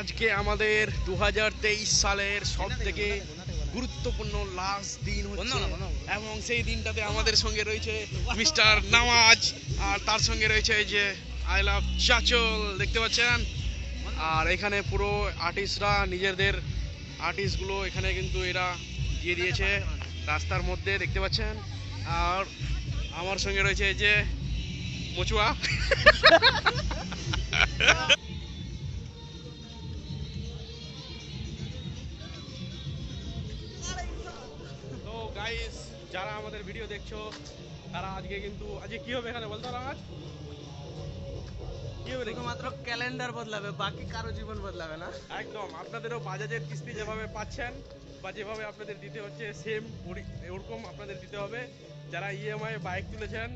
আজকে আমাদের দু হাজার তেইশ সালের সব থেকে গুরুত্বপূর্ণ লাস্ট দিন হচ্ছে। এবং সেই দিনটাতে আমাদের সঙ্গে রয়েছে মিস্টার নামাজ আর তার সঙ্গে রয়েছে এই যে আই লাভ চাচল দেখতে পাচ্ছেন? আর এখানে পুরো আর্টিস্টরা নিজেদের আর্টিস্টগুলো এখানে কিন্তু এরা দিয়ে দিয়েছে রাস্তার মধ্যে দেখতে পাচ্ছেন? আর আমার সঙ্গে রয়েছে এই যে মচুয়া। যারা আমাদের ভিডিও দেখছ তারা আজকে কিন্তু আজকে কি হবে এখানে? বলতো আজ? শুধুমাত্র ক্যালেন্ডার বদলাবে বাকি কারও জীবন বদলাবে না। একদম আপনাদেরও বাজাজের কিস্তি যেভাবে পাচ্ছেন বা যেভাবে আপনাদের দিতে হচ্ছে সেম ওরকম আপনাদের দিতে হবে। যারা ইএমআই বাইক তুলেছেন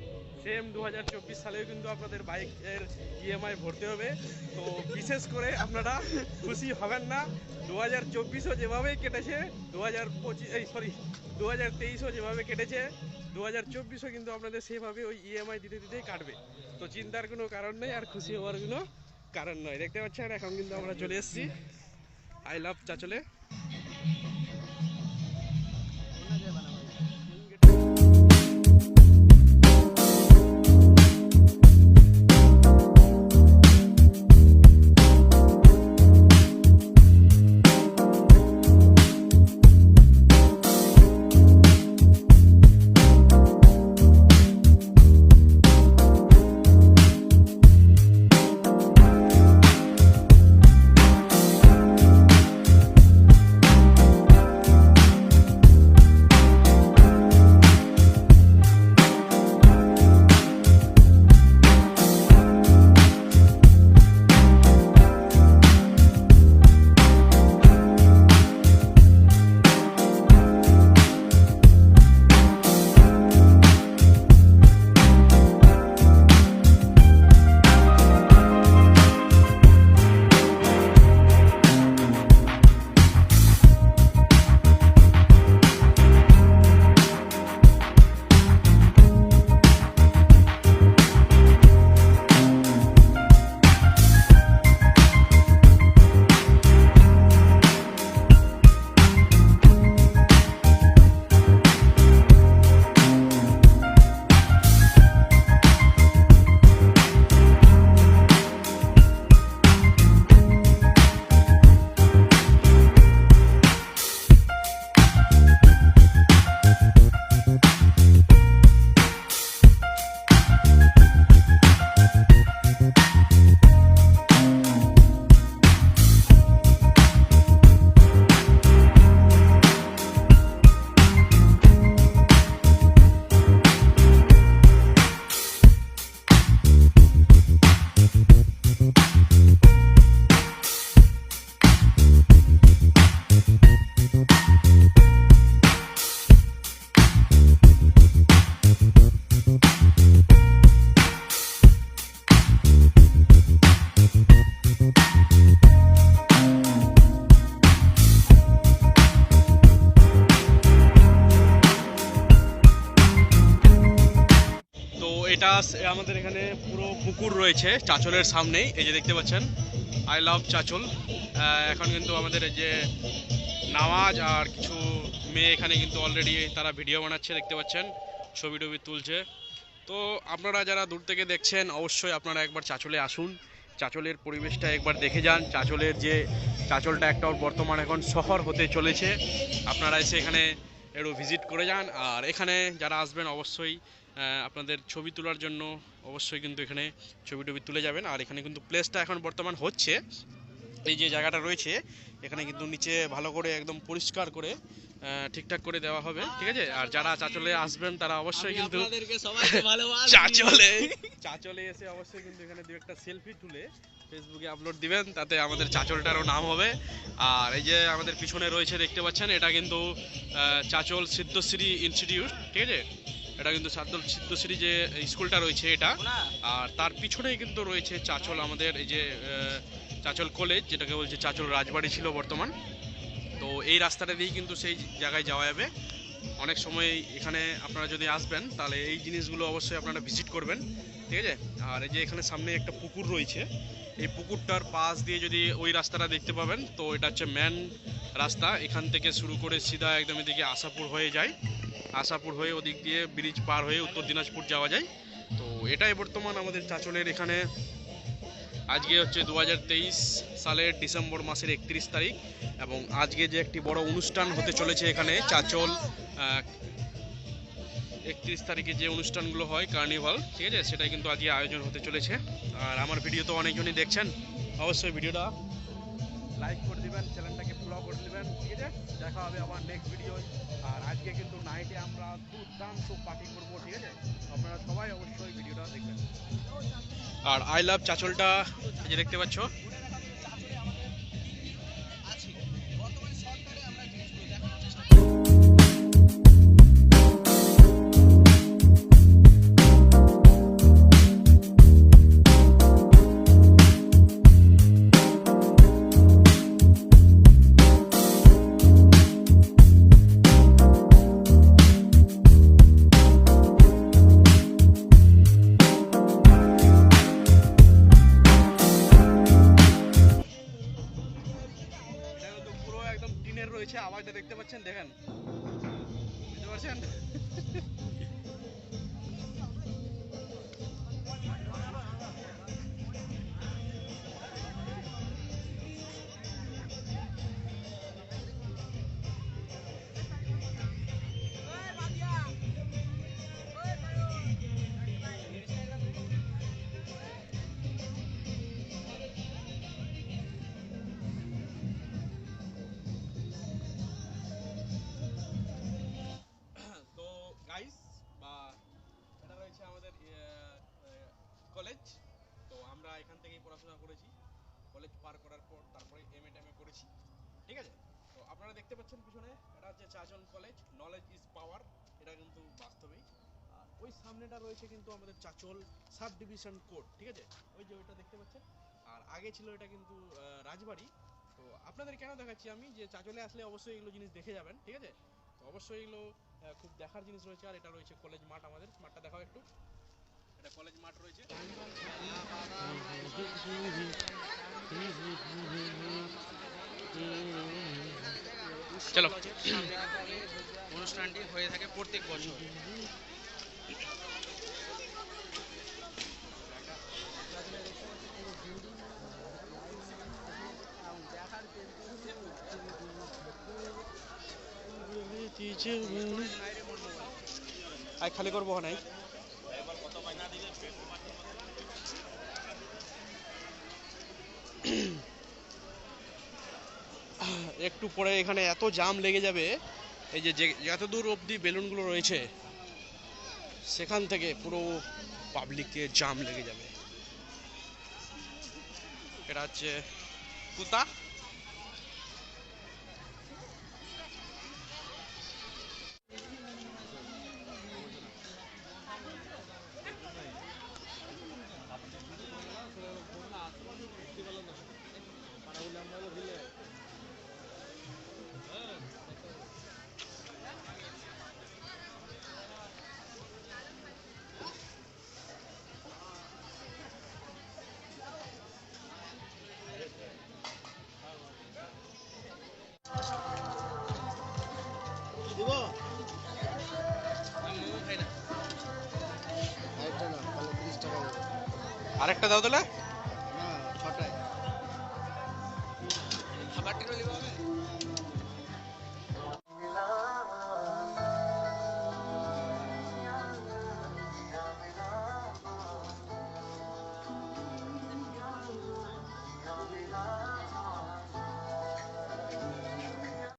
সেম দু হাজার চব্বিশ সালেও কিন্তু আপনাদের বাইকের ইএমআই ভরতে হবে। তো বিশেষ করে আপনারা খুশি হবেন না দু হাজার চব্বিশও যেভাবে কেটেছে দু হাজার পঁচিশ, এই সরি দু হাজার তেইশও যেভাবে কেটেছে দু হাজার চব্বিশও কিন্তু আপনাদের সেভাবে ওই ইএমআই দিতে দিতেই কাটবে। তো চিন্তার কোনো কারণ নেই, আর খুশি হওয়ার কোনো কারণ নয়। দেখতে পাচ্ছেন, এখন কিন্তু আমরা চলে এসেছি। আই লাভ চাচলে। তো এটা স- আমাদের এখানে পুরো পুকুর রয়েছে, চাচলের সামনেই। এই যে দেখতে পাচ্ছেন আই লাভ চাচল। এখন কিন্তু আমাদের যে নামাজ আর কিছু মেয়ে এখানে কিন্তু অলরেডি তারা ভিডিও বানাচ্ছে, দেখতে পাচ্ছেন, ছবি টবি তুলছে। তো আপনারা যারা দূর থেকে দেখছেন, অবশ্যই আপনারা একবার চাচলে আসুন। চাচলের পরিবেশটা একবার দেখে যান। চাচলের যে, চাচলটা একটা বর্তমান এখন শহর হতে চলেছে। আপনারা এসে এখানে একটু ভিজিট করে যান। আর এখানে যারা আসবেন, অবশ্যই আপনাদের ছবি তোলার জন্য অবশ্যই কিন্তু এখানে ছবি টবি তুলে যাবেন। আর এখানে কিন্তু প্লেসটা এখন বর্তমান হচ্ছে। এই যে জায়গাটা রয়েছে এখানে কিন্তু নিচে ভালো করে একদম পরিষ্কার করে ঠিকঠাক করে দেওয়া হবে ঠিক আছে? আর যারা চাচলে আসবেন তারা অবশ্যই কিন্তু চাচলে চাচলে এসে অবশ্যই কিন্তু এখানে দু একটা সেলফি তুলে ফেসবুকে আপলোড দিবেন তাতে আমাদের চাচলটারও নাম হবে। আর এই যে আমাদের পিছনে রয়েছে দেখতে পাচ্ছেন এটা কিন্তু চাচল সিদ্ধশ্রী ইনস্টিটিউট ঠিক আছে? এটা কিন্তু চাচল সিদ্ধশ্রী যে স্কুলটা রয়েছে এটা। আর তার পিছনেই কিন্তু রয়েছে চাচল আমাদের, এই যে চাচল কলেজ, যেটাকে বলছে চাচল রাজবাড়ি ছিল বর্তমান। তো এই রাস্তাটা দিয়েই কিন্তু সেই জায়গায় যাওয়া যাবে। অনেক সময় এখানে আপনারা যদি আসবেন, তাহলে এই জিনিসগুলো অবশ্যই আপনারা ভিজিট করবেন। ঠিক আছে? আর এই যে এখানে সামনে একটা পুকুর রয়েছে, এই পুকুরটার পাশ দিয়ে যদি ওই রাস্তাটা দেখতে পাবেন, তো এটা হচ্ছে ম্যান রাস্তা। এখান থেকে শুরু করে সিধা একদম এদিকে আশাপুর হয়ে যায়। আশাপুর হয়ে ওদিক দিয়ে ব্রিজ পার হয়ে উত্তর দিনাজপুর যাওয়া যায়। তো এটাই বর্তমান আমাদের চাচলের এখানে। আজকে হচ্ছে দু হাজার তেইশ সালের ডিসেম্বর মাসের একত্রিশ তারিখ এবং আজকে যে একটি বড় অনুষ্ঠান হতে চলেছে এখানে চাচল একত্রিশ তারিখে যে অনুষ্ঠানগুলো হয় কার্নিভাল, ঠিক আছে? সেটাই কিন্তু আজকে আয়োজন হতে চলেছে। আর আমার ভিডিও তো অনেকজনই দেখছেন। অবশ্যই ভিডিওটা লাইক করে দিবেন চ্যানেলটাকে ফলো করে দিবেন। ঠিক আছে? দেখা হবে আমার নেক্সট ভিডিও আর আজকে কিন্তু নাইটে আমরা দুর্দান্ত পার্টি করব, ঠিক আছে? আপনারা সবাই অবশ্যই ভিডিওটা দেখবেন। আর আই লাভ চাচলটা যে দেখতে পাচ্ছ? আওয়াজটা দেখতে পাচ্ছেন দেখেন। বুঝতে পারছেন? থেকেই পড়াশোনা করেছি। কলেজ পার করার পর তারপরে এম এ টেমে করেছি। ঠিক আছে? তো আপনারা দেখতে পাচ্ছেন পিছনে, এটা হচ্ছে চাচল কলেজ নলেজ ইজ পাওয়ার এটা কিন্তু বাস্তবেই আর ওই সামনেটা রয়েছে কিন্তু আমাদের চাচল সাব ডিভিশন কোর্ট ঠিক আছে? ওই যে ওইটা দেখতে পাচ্ছেন? আর আগে ছিল এটা কিন্তু রাজবাড়ি। তো আপনাদের কেন দেখাচ্ছি আমি? যে চাচলে আসলে অবশ্যই এগুলো জিনিস দেখে যাবেন, ঠিক আছে? তো অবশ্যই এগুলো খুব দেখার জিনিস রয়েছে, আর এটা রয়েছে কলেজ মাঠ আমাদের। মাঠটা দেখাও একটু। এটা কলেজ মাঠ রয়েছে। চলো। অনুষ্ঠানটি হয়ে থাকে প্রত্যেক বছর। আই খালি করব নাই একটু পরে এখানে এত জাম লেগে যাবে। এই যে যত দূর অবধি বেলুনগুলো রয়েছে, সেখান থেকে পুরো পাবলিককে জাম লেগে যাবে। এটা হচ্ছে কুতা আরেকটা দাও তাহলে। না ছটায়।